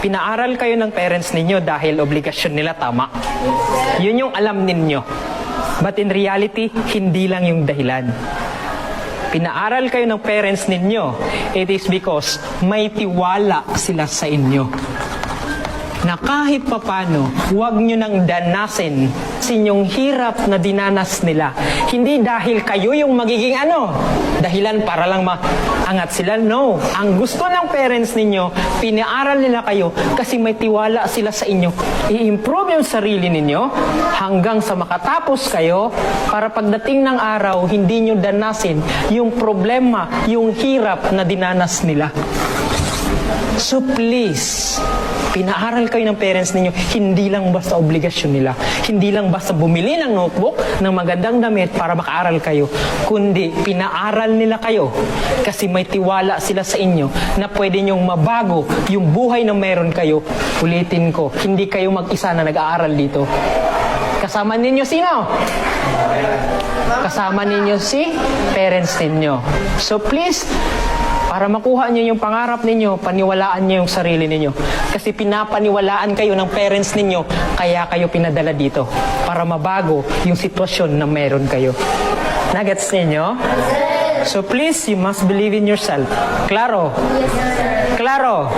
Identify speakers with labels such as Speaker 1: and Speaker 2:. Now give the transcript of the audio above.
Speaker 1: Pinaaral kayo ng parents ninyo dahil obligasyon nila tama. Yun yung alam ninyo. But in reality, hindi lang yung dahilan. Pinaaral kayo ng parents ninyo, it is because may tiwala sila sa inyo. Na kahit papano, huwag nyo nang danasin sa inyong hirap na dinanas nila. Hindi dahil kayo yung magiging ano, dahilan para lang maangat sila. No. Ang gusto ng parents ninyo, pinaaral nila kayo kasi may tiwala sila sa inyo. I-improve yung sarili ninyo hanggang sa makatapos kayo para pagdating ng araw, hindi nyo danasin yung problema, yung hirap na dinanas nila. So please, pinaaral kayo ng parents ninyo, hindi lang basta obligasyon nila. Hindi lang basta bumili ng notebook, ng magandang damit para makaaral kayo. Kundi, pinaaral nila kayo kasi may tiwala sila sa inyo na pwede nyong mabago yung buhay na meron kayo. Ulitin ko, hindi kayo mag-isa na nag-aaral dito. Kasama ninyo sino? Kasama ninyo si parents ninyo. So please, para makuha niyo yung pangarap ninyo, paniwalaan niyo yung sarili ninyo. Kasi pinapaniwalaan kayo ng parents ninyo, kaya kayo pinadala dito. Para mabago yung sitwasyon na meron kayo. Nagets ninyo? So please, you must believe in yourself. Claro? Claro?